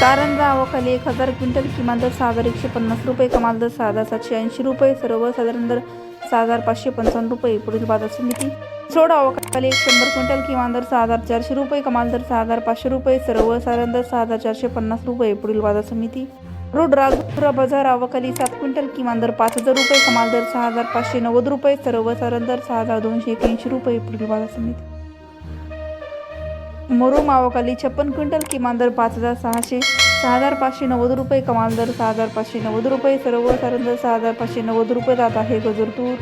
कारण खाली एक हजार क्विंटल किमान दर सहा हजार एकशे पन्नास रुपये कमाल दर सहा हजार सातशे ऐंशी रुपये सर्वसाधारण दर सहा हजार पाचशे पंचावन्न रुपये पुढील बाजार समिती. सोळा खाली एक शंभर क्विंटल किमान दर सहा हजार चारशे रुपये कमाल दर सहा हजार पाचशे रुपये सर्वसाधारण दर सहा हजार चारशे पन्नास रुपये पुढील बाजार समिती. रोड राजपुरा बाजार आवकाली सात क्विंटल किमान दर पाच हजार रुपये कमाल दर सहा हजार पाचशे नव्वद रुपये सर्वसाधारण दर सहा हजार दोनशे एक्याऐंशी रुपये पुढील बाजार समिती. मरू मावाखाली छप्पन क्विंटल किमान दर पाच हजार सहाशे सहा हजार पाचशे नव्वद रुपये कमाल दर सहा हजार पाचशे नव्वद रुपये सर्वसाधारण दर सहा हजार पाचशे नव्वद रुपये जात आहे गजर तूर.